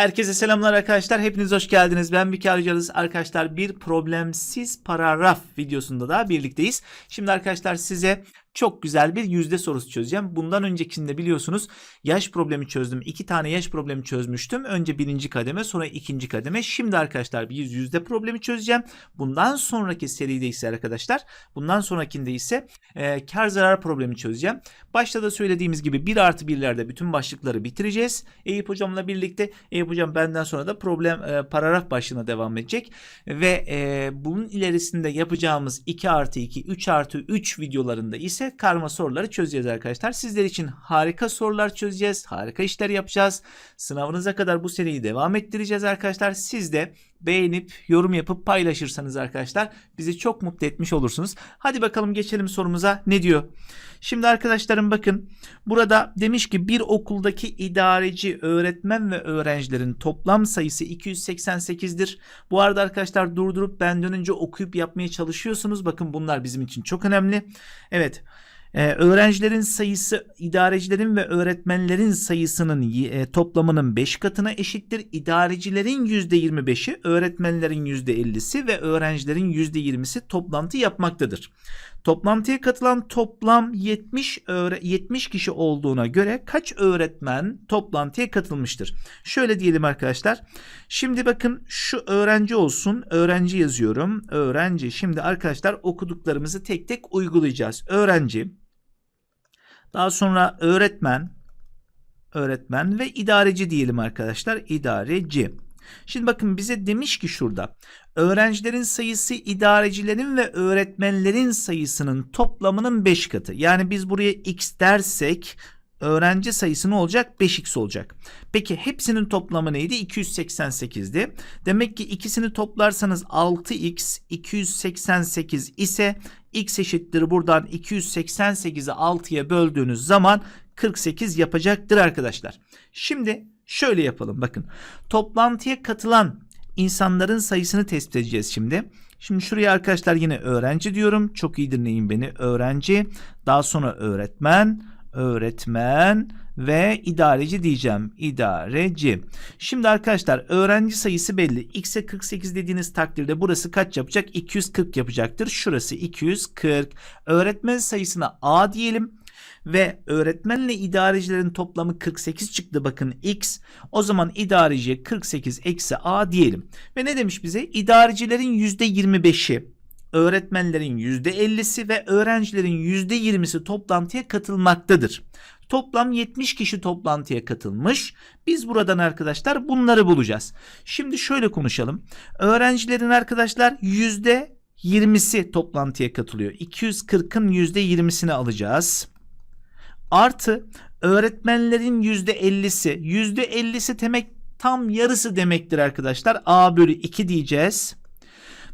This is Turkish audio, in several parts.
Herkese selamlar arkadaşlar. Hepiniz hoş geldiniz. Ben Mikael Hocanız. Arkadaşlar bir problemsiz paragraf videosunda da birlikteyiz. Şimdi arkadaşlar size çok güzel bir yüzde sorusu çözeceğim. Bundan öncekinde biliyorsunuz yaş problemi çözdüm. İki tane yaş problemi çözmüştüm. Önce birinci kademe sonra ikinci kademe. Şimdi arkadaşlar bir yüzde problemi çözeceğim. Bundan sonraki seride ise arkadaşlar bundan sonrakinde ise e, kar zarar problemi çözeceğim. Başta da söylediğimiz gibi 1 artı 1'lerde bütün başlıkları bitireceğiz. Eyüp hocamla birlikte Eyüp hocam benden sonra da problem e, paragraf başlığına devam edecek. Ve e, bunun ilerisinde yapacağımız 2 artı 2, 3 artı 3 videolarında ise karma soruları çözeceğiz arkadaşlar. Sizler için harika sorular çözeceğiz. Harika işler yapacağız. Sınavınıza kadar bu seriyi devam ettireceğiz arkadaşlar. Siz de beğenip yorum yapıp paylaşırsanız arkadaşlar bizi çok mutlu etmiş olursunuz. Hadi bakalım geçelim sorumuza ne diyor? Şimdi arkadaşlarım bakın burada demiş ki bir okuldaki idareci öğretmen ve öğrencilerin toplam sayısı 288'dir. Bu arada arkadaşlar durdurup benden önce okuyup yapmaya çalışıyorsunuz. Bakın bunlar bizim için çok önemli. Evet. Ee, öğrencilerin sayısı idarecilerin ve öğretmenlerin sayısının e, toplamının 5 katına eşittir. İdarecilerin %25'i, öğretmenlerin %50'si ve öğrencilerin %20'si toplantı yapmaktadır. Toplantıya katılan toplam 70 öğre 70 kişi olduğuna göre kaç öğretmen toplantıya katılmıştır? Şöyle diyelim arkadaşlar. Şimdi bakın şu öğrenci olsun. Öğrenci yazıyorum. Öğrenci. Şimdi arkadaşlar okuduklarımızı tek tek uygulayacağız. Öğrenci. Daha sonra öğretmen, öğretmen ve idareci diyelim arkadaşlar. İdareci. Şimdi bakın bize demiş ki şurada öğrencilerin sayısı idarecilerin ve öğretmenlerin sayısının toplamının 5 katı. Yani biz buraya x dersek öğrenci sayısı ne olacak? 5x olacak. Peki hepsinin toplamı neydi? 288'di. Demek ki ikisini toplarsanız 6x 288 ise x eşittir buradan 288'i 6'ya böldüğünüz zaman 48 yapacaktır arkadaşlar. Şimdi şöyle yapalım bakın. Toplantıya katılan insanların sayısını tespit edeceğiz şimdi. Şimdi şuraya arkadaşlar yine öğrenci diyorum. Çok iyi dinleyin beni. Öğrenci. Daha sonra öğretmen. Öğretmen ve idareci diyeceğim. İdareci. Şimdi arkadaşlar öğrenci sayısı belli. X'e 48 dediğiniz takdirde burası kaç yapacak? 240 yapacaktır. Şurası 240. Öğretmen sayısına A diyelim ve öğretmenle idarecilerin toplamı 48 çıktı bakın x. O zaman idareciye 48 eksi a diyelim. Ve ne demiş bize? İdarecilerin %25'i, öğretmenlerin %50'si ve öğrencilerin %20'si toplantıya katılmaktadır. Toplam 70 kişi toplantıya katılmış. Biz buradan arkadaşlar bunları bulacağız. Şimdi şöyle konuşalım. Öğrencilerin arkadaşlar %20'si toplantıya katılıyor. 240'ın %20'sini alacağız artı öğretmenlerin %50'si. %50'si demek tam yarısı demektir arkadaşlar. A bölü 2 diyeceğiz.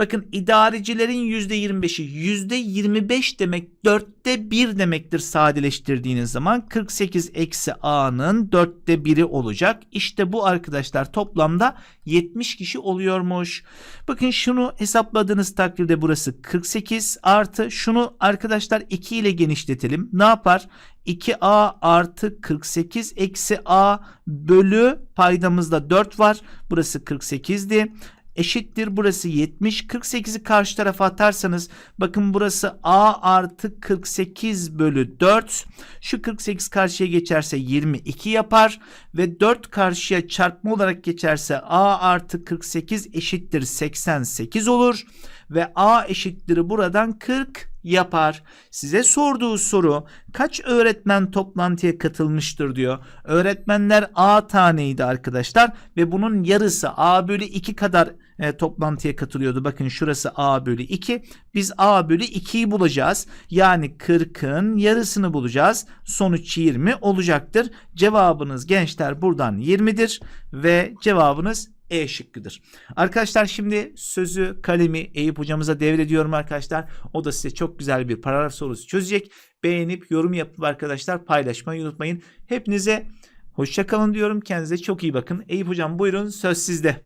Bakın idarecilerin %25'i %25 demek dörtte 1 demektir sadeleştirdiğiniz zaman 48 eksi A'nın dörtte 1'i olacak. İşte bu arkadaşlar toplamda 70 kişi oluyormuş. Bakın şunu hesapladığınız takdirde burası 48 artı şunu arkadaşlar 2 ile genişletelim. Ne yapar? 2A artı 48 eksi A bölü paydamızda 4 var. Burası 48'di eşittir. Burası 70 48'i karşı tarafa atarsanız bakın burası a artı 48 bölü 4 şu 48 karşıya geçerse 22 yapar ve 4 karşıya çarpma olarak geçerse a artı 48 eşittir 88 olur ve a eşittir buradan 40 yapar. Size sorduğu soru kaç öğretmen toplantıya katılmıştır diyor. Öğretmenler A taneydi arkadaşlar ve bunun yarısı A bölü 2 kadar e, toplantıya katılıyordu. Bakın şurası A bölü 2. Biz A bölü 2'yi bulacağız. Yani 40'ın yarısını bulacağız. Sonuç 20 olacaktır. Cevabınız gençler buradan 20'dir ve cevabınız e şıkkıdır. Arkadaşlar şimdi sözü kalemi Eyüp hocamıza devrediyorum arkadaşlar. O da size çok güzel bir paragraf sorusu çözecek. Beğenip yorum yapıp arkadaşlar paylaşmayı unutmayın. Hepinize hoşça kalın diyorum. Kendinize çok iyi bakın. Eyüp hocam buyurun söz sizde.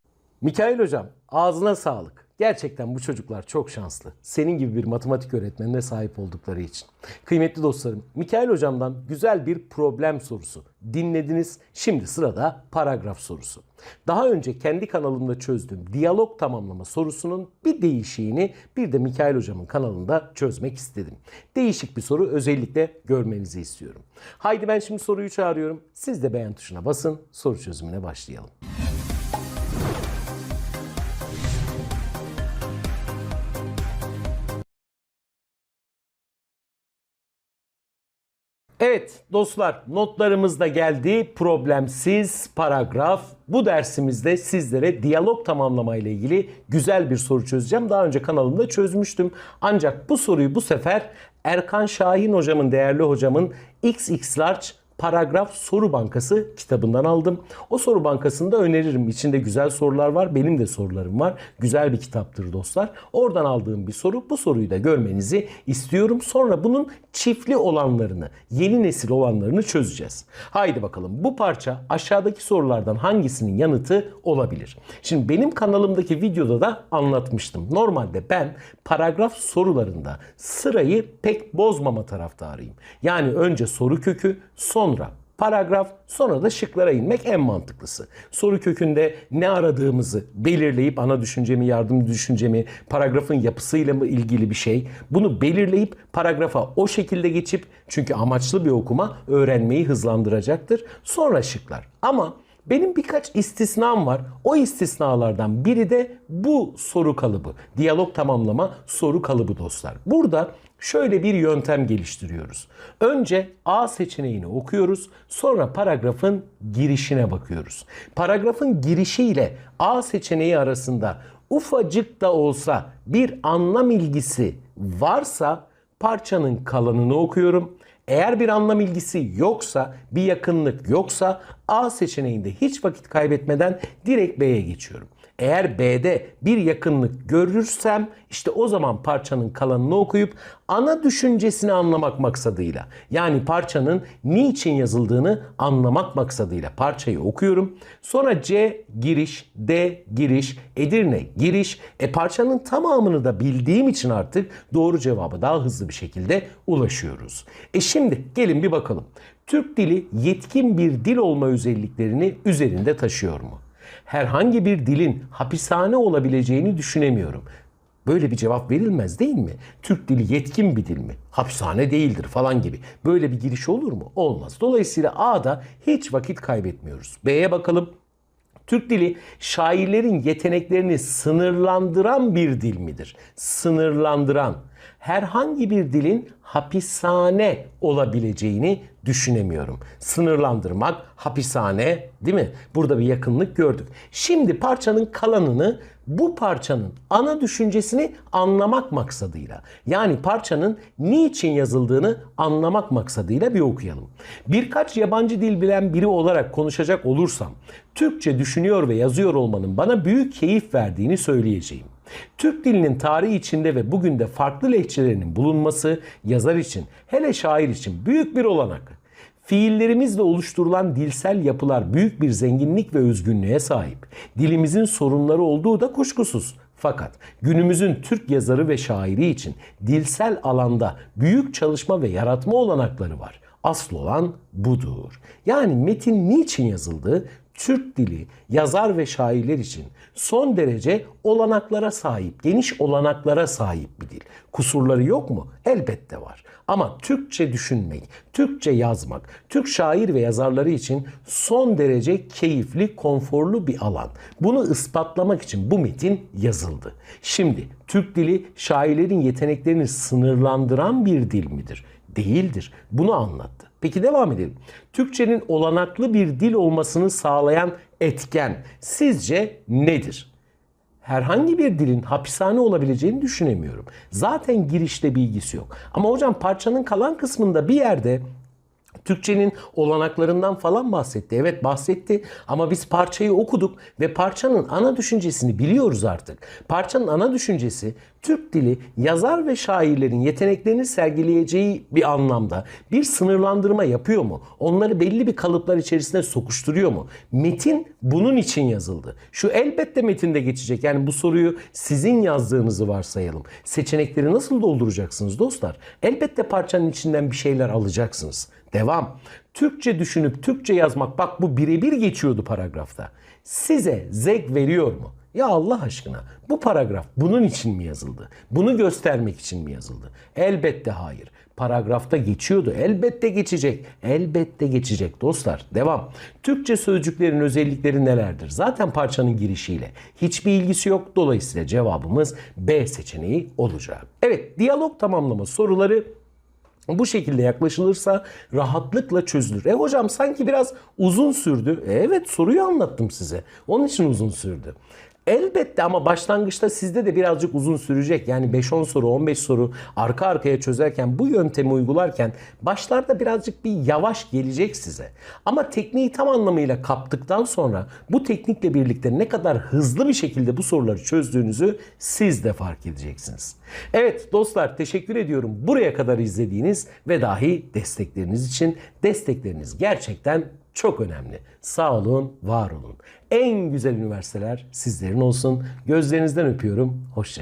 Mikail hocam ağzına sağlık. Gerçekten bu çocuklar çok şanslı. Senin gibi bir matematik öğretmenine sahip oldukları için. Kıymetli dostlarım, Mikail hocamdan güzel bir problem sorusu dinlediniz. Şimdi sırada paragraf sorusu. Daha önce kendi kanalımda çözdüğüm diyalog tamamlama sorusunun bir değişiğini bir de Mikail hocamın kanalında çözmek istedim. Değişik bir soru özellikle görmenizi istiyorum. Haydi ben şimdi soruyu çağırıyorum. Siz de beğen tuşuna basın. Soru çözümüne başlayalım. Evet dostlar notlarımız da geldi. Problemsiz paragraf. Bu dersimizde sizlere diyalog tamamlama ile ilgili güzel bir soru çözeceğim. Daha önce kanalımda çözmüştüm. Ancak bu soruyu bu sefer Erkan Şahin hocamın, değerli hocamın XX Large Paragraf Soru Bankası kitabından aldım. O soru bankasında öneririm. İçinde güzel sorular var. Benim de sorularım var. Güzel bir kitaptır dostlar. Oradan aldığım bir soru. Bu soruyu da görmenizi istiyorum. Sonra bunun çiftli olanlarını, yeni nesil olanlarını çözeceğiz. Haydi bakalım. Bu parça aşağıdaki sorulardan hangisinin yanıtı olabilir? Şimdi benim kanalımdaki videoda da anlatmıştım. Normalde ben paragraf sorularında sırayı pek bozmama taraftarıyım. Yani önce soru kökü, sonra paragraf, sonra da şıklara inmek en mantıklısı. Soru kökünde ne aradığımızı belirleyip ana düşüncemi, yardım düşüncemi, paragrafın yapısıyla mı ilgili bir şey. Bunu belirleyip paragrafa o şekilde geçip çünkü amaçlı bir okuma öğrenmeyi hızlandıracaktır. Sonra şıklar. Ama benim birkaç istisnam var. O istisnalardan biri de bu soru kalıbı. Diyalog tamamlama soru kalıbı dostlar. Burada şöyle bir yöntem geliştiriyoruz. Önce A seçeneğini okuyoruz. Sonra paragrafın girişine bakıyoruz. Paragrafın girişiyle A seçeneği arasında ufacık da olsa bir anlam ilgisi varsa parçanın kalanını okuyorum. Eğer bir anlam ilgisi yoksa, bir yakınlık yoksa A seçeneğinde hiç vakit kaybetmeden direkt B'ye geçiyorum. Eğer B'de bir yakınlık görürsem işte o zaman parçanın kalanını okuyup ana düşüncesini anlamak maksadıyla yani parçanın niçin yazıldığını anlamak maksadıyla parçayı okuyorum. Sonra C giriş, D giriş, Edirne giriş. E parçanın tamamını da bildiğim için artık doğru cevaba daha hızlı bir şekilde ulaşıyoruz. E şimdi gelin bir bakalım. Türk dili yetkin bir dil olma özelliklerini üzerinde taşıyor mu? Herhangi bir dilin hapishane olabileceğini düşünemiyorum. Böyle bir cevap verilmez değil mi? Türk dili yetkin bir dil mi? Hapishane değildir falan gibi. Böyle bir giriş olur mu? Olmaz. Dolayısıyla A'da hiç vakit kaybetmiyoruz. B'ye bakalım. Türk dili şairlerin yeteneklerini sınırlandıran bir dil midir? Sınırlandıran. Herhangi bir dilin hapishane olabileceğini düşünemiyorum. Sınırlandırmak, hapishane değil mi? Burada bir yakınlık gördük. Şimdi parçanın kalanını bu parçanın ana düşüncesini anlamak maksadıyla yani parçanın niçin yazıldığını anlamak maksadıyla bir okuyalım. Birkaç yabancı dil bilen biri olarak konuşacak olursam Türkçe düşünüyor ve yazıyor olmanın bana büyük keyif verdiğini söyleyeceğim. Türk dilinin tarihi içinde ve bugün de farklı lehçelerinin bulunması yazar için hele şair için büyük bir olanak. Fiillerimizle oluşturulan dilsel yapılar büyük bir zenginlik ve özgünlüğe sahip. Dilimizin sorunları olduğu da kuşkusuz. Fakat günümüzün Türk yazarı ve şairi için dilsel alanda büyük çalışma ve yaratma olanakları var. Asıl olan budur. Yani metin niçin yazıldı? Türk dili yazar ve şairler için son derece olanaklara sahip, geniş olanaklara sahip bir dil. Kusurları yok mu? Elbette var. Ama Türkçe düşünmek, Türkçe yazmak, Türk şair ve yazarları için son derece keyifli, konforlu bir alan. Bunu ispatlamak için bu metin yazıldı. Şimdi Türk dili şairlerin yeteneklerini sınırlandıran bir dil midir? Değildir. Bunu anlattı. Peki devam edelim. Türkçenin olanaklı bir dil olmasını sağlayan etken sizce nedir? Herhangi bir dilin hapishane olabileceğini düşünemiyorum. Zaten girişte bilgisi yok. Ama hocam parçanın kalan kısmında bir yerde Türkçenin olanaklarından falan bahsetti. Evet bahsetti ama biz parçayı okuduk ve parçanın ana düşüncesini biliyoruz artık. Parçanın ana düşüncesi Türk dili yazar ve şairlerin yeteneklerini sergileyeceği bir anlamda bir sınırlandırma yapıyor mu? Onları belli bir kalıplar içerisine sokuşturuyor mu? Metin bunun için yazıldı. Şu elbette metinde geçecek. Yani bu soruyu sizin yazdığınızı varsayalım. Seçenekleri nasıl dolduracaksınız dostlar? Elbette parçanın içinden bir şeyler alacaksınız. Devam. Türkçe düşünüp Türkçe yazmak bak bu birebir geçiyordu paragrafta. Size zevk veriyor mu? Ya Allah aşkına bu paragraf bunun için mi yazıldı? Bunu göstermek için mi yazıldı? Elbette hayır. Paragrafta geçiyordu. Elbette geçecek. Elbette geçecek dostlar. Devam. Türkçe sözcüklerin özellikleri nelerdir? Zaten parçanın girişiyle hiçbir ilgisi yok. Dolayısıyla cevabımız B seçeneği olacak. Evet, diyalog tamamlama soruları bu şekilde yaklaşılırsa rahatlıkla çözülür. E hocam sanki biraz uzun sürdü. E evet soruyu anlattım size. Onun için uzun sürdü. Elbette ama başlangıçta sizde de birazcık uzun sürecek. Yani 5-10 soru, 15 soru arka arkaya çözerken bu yöntemi uygularken başlarda birazcık bir yavaş gelecek size. Ama tekniği tam anlamıyla kaptıktan sonra bu teknikle birlikte ne kadar hızlı bir şekilde bu soruları çözdüğünüzü siz de fark edeceksiniz. Evet dostlar teşekkür ediyorum buraya kadar izlediğiniz ve dahi destekleriniz için. Destekleriniz gerçekten çok önemli. Sağ olun, var olun. En güzel üniversiteler sizlerin olsun. Gözlerinizden öpüyorum. Hoşçakalın.